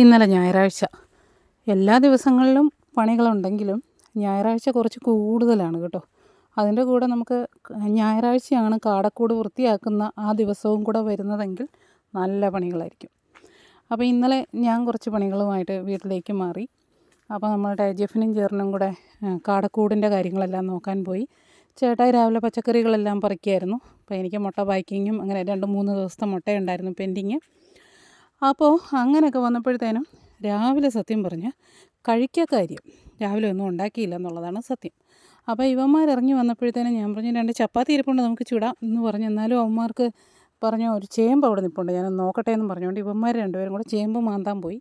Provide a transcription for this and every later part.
ഇന്നലെ ഞായറാഴ്ച. എല്ലാ ദിവസങ്ങളിലും പണികളുണ്ടെങ്കിലും ഞായറാഴ്ച കുറച്ച് കൂടുതലാണ് കേട്ടോ. അതിന്റെ കൂടെ നമുക്ക് ഞായറാഴ്ചയാണ് കാടക്കൂട് വൃത്തിയാക്കുന്ന ആ ദിവസവും കൂടെ വരുന്നതെങ്കിൽ നല്ല പണികളായിരിക്കും. അപ്പോൾ ഇന്നലെ ഞാൻ കുറച്ച് പണികളുമായിട്ട് വീട്ടിലേക്ക് മാറി. അപ്പോൾ നമ്മളുടെ ജെഫിനും ചേർന്നും കൂടെ കാടക്കൂടിന്റെ കാര്യങ്ങളെല്ലാം നോക്കാൻ പോയി. ചേട്ടായി രാവിലെ പച്ചക്കറികളെല്ലാം പറിക്കുമായിരുന്നു അപ്പോൾ എനിക്ക് മുട്ട പാക്കിങ്ങും അങ്ങനെ രണ്ട് മൂന്ന് ദിവസത്തെ മുട്ടയുണ്ടായിരുന്നു പെൻഡിങ്. അപ്പോൾ അങ്ങനെയൊക്കെ വന്നപ്പോഴത്തേനും രാവിലെ സത്യം പറഞ്ഞ് കഴിക്ക കാര്യം രാവിലെ ഒന്നും ഉണ്ടാക്കിയില്ല എന്നുള്ളതാണ് സത്യം. അപ്പോൾ ഇവന്മാർ ഇറങ്ങി വന്നപ്പോഴത്തേനും ഞാൻ പറഞ്ഞു രണ്ട് ചപ്പാത്തി ഇരിപ്പുണ്ട് നമുക്ക് ചുടാം എന്ന് പറഞ്ഞു എന്നാലും അവന്മാർക്ക് പറഞ്ഞു ഒരു ചേമ്പ് അവിടെ നിൽപ്പുണ്ട് ഞാൻ നോക്കട്ടെ എന്ന് പറഞ്ഞുകൊണ്ട് ഇവന്മാർ രണ്ടുപേരും കൂടെ ചേമ്പ് മാന്താൻ പോയി.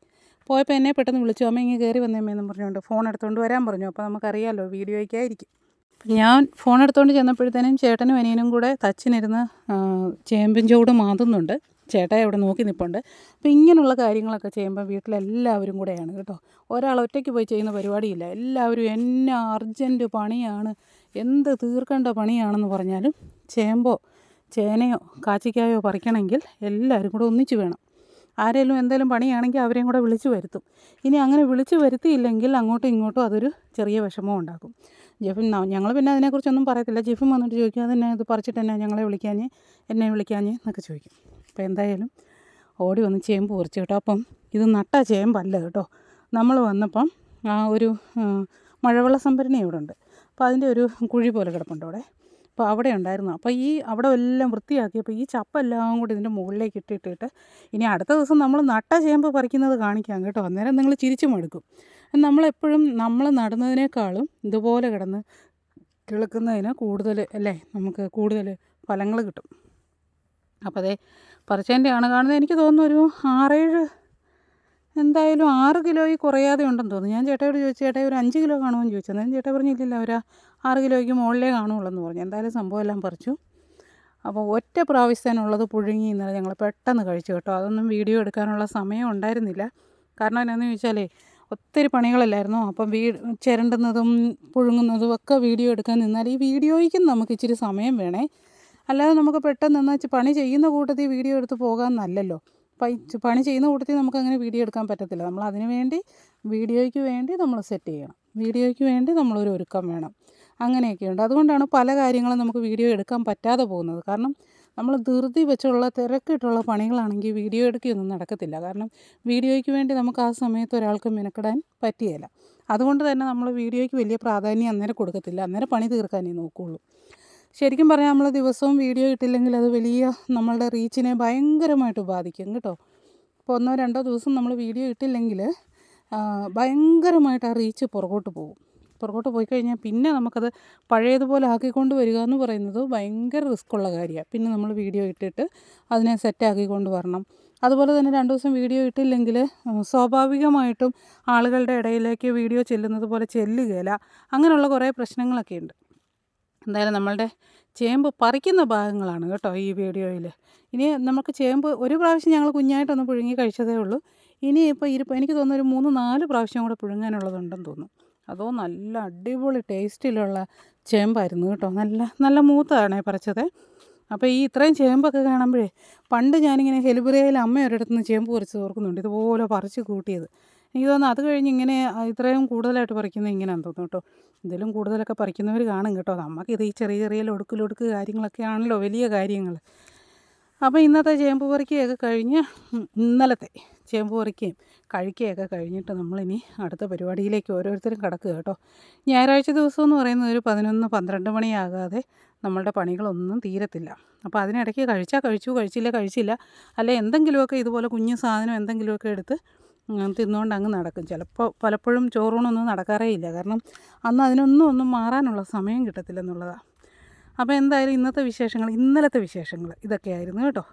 പോയപ്പോൾ എന്നെ പെട്ടെന്ന് വിളിച്ചു അമ്മ ഇങ്ങനെ കയറി വന്നേമ്മയെന്ന് പറഞ്ഞുകൊണ്ട് ഫോൺ എടുത്തുകൊണ്ട് വരാൻ പറഞ്ഞു. അപ്പോൾ നമുക്കറിയാമല്ലോ വീഡിയോയ്ക്കായിരിക്കും. ഞാൻ ഫോൺ എടുത്തുകൊണ്ട് ചെന്നപ്പോഴത്തേനും ചേട്ടനും അനിയനും കൂടെ തച്ചിനിരുന്ന് ചേമ്പിൻ ചൂട് മാന്തുന്നുണ്ട്. ചേട്ടായി അവിടെ നോക്കി നിൽപ്പുണ്ട് അപ്പോൾ ഇങ്ങനെയുള്ള കാര്യങ്ങളൊക്കെ ചെയ്യുമ്പോൾ വീട്ടിലെല്ലാവരും കൂടെയാണ് കേട്ടോ. ഒരാൾ ഒറ്റയ്ക്ക് പോയി ചെയ്യുന്ന പരിപാടിയില്ല. എല്ലാവരും എന്നെ അർജന്റ് പണിയാണ്. എന്ത് തീർക്കേണ്ട പണിയാണെന്ന് പറഞ്ഞാലും ചേമ്പോ ചേനയോ കാച്ചിക്കായോ പറിക്കണമെങ്കിൽ എല്ലാവരും കൂടെ ഒന്നിച്ച് വേണം. ആരെങ്കിലും എന്തെങ്കിലും പണിയാണെങ്കിൽ അവരെയും കൂടെ വിളിച്ചു വരുത്തും. ഇനി അങ്ങനെ വിളിച്ചു വരുത്തിയില്ലെങ്കിൽ അങ്ങോട്ടും ഇങ്ങോട്ടും അതൊരു ചെറിയ വിഷമം ഉണ്ടാക്കും. ജെഫിൻ ഞങ്ങൾ പിന്നെ അതിനെക്കുറിച്ചൊന്നും പറയത്തില്ല. ജെഫിൻ വന്നിട്ട് ചോദിക്കും അതെന്നെ ഇത് പറിച്ചിട്ട് എന്നെ ഞങ്ങളെ വിളിക്കാഞ്ഞ്? എന്നെ വിളിക്കാഞ്ഞ്? എന്നൊക്കെ ചോദിക്കും. അപ്പോൾ എന്തായാലും ഓടി വന്ന് ചേമ്പ് പറിച്ചു കേട്ടോ. അപ്പം ഇത് നട്ട ചേമ്പല്ല കേട്ടോ. നമ്മൾ വന്നപ്പം ആ ഒരു മഴവെള്ള സംഭരണി ഇവിടെ ഉണ്ട് അപ്പോൾ അതിന്റെ ഒരു കുഴി പോലെ കിടപ്പുണ്ട് അവിടെ. അപ്പോൾ അവിടെ ഉണ്ടായിരുന്നു. അപ്പോൾ ഈ അവിടെ എല്ലാം വൃത്തിയാക്കിയപ്പോൾ ഈ ചപ്പെല്ലാം കൂടി ഇതിന്റെ മുകളിലേക്ക് ഇട്ടിട്ടിട്ട് ഇനി അടുത്ത ദിവസം നമ്മൾ നട്ട ചേമ്പ് പറിക്കുന്നത് കാണിക്കാം കേട്ടോ. അന്നേരം നിങ്ങൾ ചിരിച്ചു മടുക്കും. നമ്മളെപ്പോഴും നമ്മൾ നടുന്നതിനേക്കാളും ഇതുപോലെ കിടന്ന് കിളുക്കുന്നതിന് കൂടുതൽ അല്ലേ നമുക്ക് കൂടുതൽ ഫലങ്ങൾ കിട്ടും. അപ്പോൾ അതേ പറിച്ചതിന്റെയാണ് കാണുന്നത്. എനിക്ക് തോന്നുന്നു ഒരു ആറേഴ് എന്തായാലും ആറ് കിലോയിൽ കുറയാതെ ഉണ്ടെന്ന് തോന്നുന്നു. ഞാൻ ചേട്ടയോട് ചോദിച്ചു ചേട്ടായി ഒരു അഞ്ച് കിലോ കാണുമെന്ന് ചോദിച്ചു. അന്നേരം ചേട്ടാ പറഞ്ഞില്ല ഒരു ആറ് കിലോയ്ക്ക് മുകളിലേ കാണുള്ളൂ എന്ന് പറഞ്ഞു. എന്തായാലും സംഭവം എല്ലാം പറിച്ചു. അപ്പോൾ ഒറ്റ പ്രാവശ്യത്തിനുള്ളത് പുഴുങ്ങി ഇന്നലെ ഞങ്ങൾ പെട്ടെന്ന് കഴിച്ചു കേട്ടോ. അതൊന്നും വീഡിയോ എടുക്കാനുള്ള സമയം ഉണ്ടായിരുന്നില്ല. കാരണം എന്നാന്ന് ചോദിച്ചാലേ ഒത്തിരി പണികളല്ലായിരുന്നു. അപ്പം വീ ചിരണ്ടുന്നതും പുഴുങ്ങുന്നതും ഒക്കെ വീഡിയോ എടുക്കാൻ നിന്നാൽ ഈ വീഡിയോയ്ക്കും നമുക്ക് ഇച്ചിരി സമയം വേണേ. അല്ലാതെ നമുക്ക് പെട്ടെന്ന് എന്നാൽ പണി ചെയ്യുന്ന കൂട്ടത്തിൽ വീഡിയോ എടുത്ത് പോകാമെന്നല്ലല്ലോ പണി ചെയ്യുന്ന കൂട്ടത്തിൽ നമുക്ക് അങ്ങനെ വീഡിയോ എടുക്കാൻ പറ്റത്തില്ല. നമ്മൾ അതിന് വേണ്ടി വീഡിയോയ്ക്ക് വേണ്ടി നമ്മൾ സെറ്റ് ചെയ്യണം. വീഡിയോയ്ക്ക് വേണ്ടി നമ്മളൊരു ഒരുക്കം വേണം. അങ്ങനെയൊക്കെയുണ്ട് അതുകൊണ്ടാണ് പല കാര്യങ്ങളും നമുക്ക് വീഡിയോ എടുക്കാൻ പറ്റാതെ പോകുന്നത്. കാരണം നമ്മൾ ധൃതി വെച്ചുള്ള തിരക്കിട്ടുള്ള പണികളാണെങ്കിൽ വീഡിയോ എടുക്കുകയൊന്നും നടക്കത്തില്ല. കാരണം വീഡിയോയ്ക്ക് വേണ്ടി നമുക്ക് ആ സമയത്ത് ഒരാൾക്ക് മിനക്കിടാൻ പറ്റിയല്ല അതുകൊണ്ട് തന്നെ നമ്മൾ വീഡിയോയ്ക്ക് വലിയ പ്രാധാന്യം അന്നേരം കൊടുക്കത്തില്ല. അന്നേരം പണി തീർക്കാനേ നോക്കുകയുള്ളൂ ശരിക്കും പറഞ്ഞാൽ നമ്മൾ ദിവസവും വീഡിയോ ഇട്ടില്ലെങ്കിൽ അത് വലിയ നമ്മളുടെ റീച്ചിനെ ഭയങ്കരമായിട്ട് ബാധിക്കും കേട്ടോ. ഇപ്പോൾ ഒന്നോ രണ്ടോ ദിവസം നമ്മൾ വീഡിയോ ഇട്ടില്ലെങ്കിൽ ഭയങ്കരമായിട്ട് ആ റീച്ച് പുറകോട്ട് പോകും. പുറകോട്ട് പോയി കഴിഞ്ഞാൽ പിന്നെ നമുക്കത് പഴയതുപോലെ ആക്കിക്കൊണ്ട് വരിക എന്ന് പറയുന്നത് ഭയങ്കര റിസ്ക്കുള്ള കാര്യമാണ് പിന്നെ നമ്മൾ വീഡിയോ ഇട്ടിട്ട് അതിനെ സെറ്റാക്കിക്കൊണ്ട് വരണം. അതുപോലെ തന്നെ രണ്ട് ദിവസം വീഡിയോ ഇട്ടില്ലെങ്കിൽ സ്വാഭാവികമായിട്ടും ആളുകളുടെ ഇടയിലേക്ക് വീഡിയോ ചെല്ലുന്നത് പോലെ ചെല്ലുകയില്ല അങ്ങനെയുള്ള കുറേ പ്രശ്നങ്ങളൊക്കെ ഉണ്ട്. എന്തായാലും നമ്മളുടെ ചേമ്പ് പറിക്കുന്ന ഭാഗങ്ങളാണ് കേട്ടോ ഈ വീഡിയോയിൽ ഇനി നമുക്ക് ചേമ്പ് ഒരു പ്രാവശ്യം ഞങ്ങൾ കുഞ്ഞായിട്ടൊന്ന് പുഴുങ്ങി കഴിച്ചതേ ഉള്ളൂ. ഇനി ഇപ്പോൾ ഇരിപ്പോൾ എനിക്ക് തോന്നുന്നു ഒരു മൂന്ന് നാല് പ്രാവശ്യം കൂടെ പുഴുങ്ങാനുള്ളതുണ്ടെന്ന് തോന്നുന്നു. അതോ നല്ല അടിപൊളി ടേസ്റ്റിലുള്ള ചേമ്പായിരുന്നു കേട്ടോ. നല്ല നല്ല മൂത്തതാണേ പറിച്ചത്. അപ്പോൾ ഈ ഇത്രയും ചേമ്പൊക്കെ കാണുമ്പോഴേ പണ്ട് ഞാനിങ്ങനെ ഹെലിബ്രിയയിൽ അമ്മ ഒരിടത്തു ചേമ്പ് പറിച്ച് ഓർക്കുന്നുണ്ട്. ഇതുപോലെ പറിച്ച് കൂട്ടിയത്. എനിക്ക് തോന്നുന്നു അത് കഴിഞ്ഞ് ഇങ്ങനെ ഇത്രയും കൂടുതലായിട്ട് പറിക്കുന്നത് ഇങ്ങനെയാണെന്ന് തോന്നുന്നു കേട്ടോ. ഇതിലും കൂടുതലൊക്കെ പറിക്കുന്നവർ കാണും കേട്ടോ. നമുക്കിത് ഈ ചെറിയ ചെറിയ ഒടുക്കിലൊടുക്ക് ലൊടുക്ക് കാര്യങ്ങളൊക്കെ ആണല്ലോ വലിയ കാര്യങ്ങൾ അപ്പോൾ ഇന്നത്തെ ചേമ്പ് പറിക്കുകയൊക്കെ കഴിഞ്ഞ് ഇന്നലത്തെ ചേമ്പ് പറിക്കുകയും കഴിക്കുകയൊക്കെ കഴിഞ്ഞിട്ട് നമ്മളിനി അടുത്ത പരിപാടിയിലേക്ക് ഓരോരുത്തരും കിടക്കുക കേട്ടോ. ഞായറാഴ്ച ദിവസം എന്ന് പറയുന്നത് ഒരു പതിനൊന്ന് പന്ത്രണ്ട് മണിയാകാതെ നമ്മളുടെ പണികളൊന്നും തീരത്തില്ല. അപ്പോൾ അതിനിടയ്ക്ക് കഴിച്ചാൽ കഴിച്ചു കഴിച്ചില്ല കഴിച്ചില്ല. അല്ലെ എന്തെങ്കിലുമൊക്കെ ഇതുപോലെ കുഞ്ഞു സാധനം എന്തെങ്കിലുമൊക്കെ എടുത്ത് തിന്നുകൊണ്ട് അങ്ങ് നടക്കും. ചിലപ്പോൾ പലപ്പോഴും ചോറൂണൊന്നും നടക്കാറേ ഇല്ല. കാരണം അന്ന് അതിനൊന്നും ഒന്നും മാറാനുള്ള സമയം കിട്ടത്തില്ലെന്നുള്ളതാണ് അപ്പോൾ എന്തായാലും ഇന്നത്തെ വിശേഷങ്ങൾ ഇന്നലത്തെ വിശേഷങ്ങൾ ഇതൊക്കെയായിരുന്നു കേട്ടോ.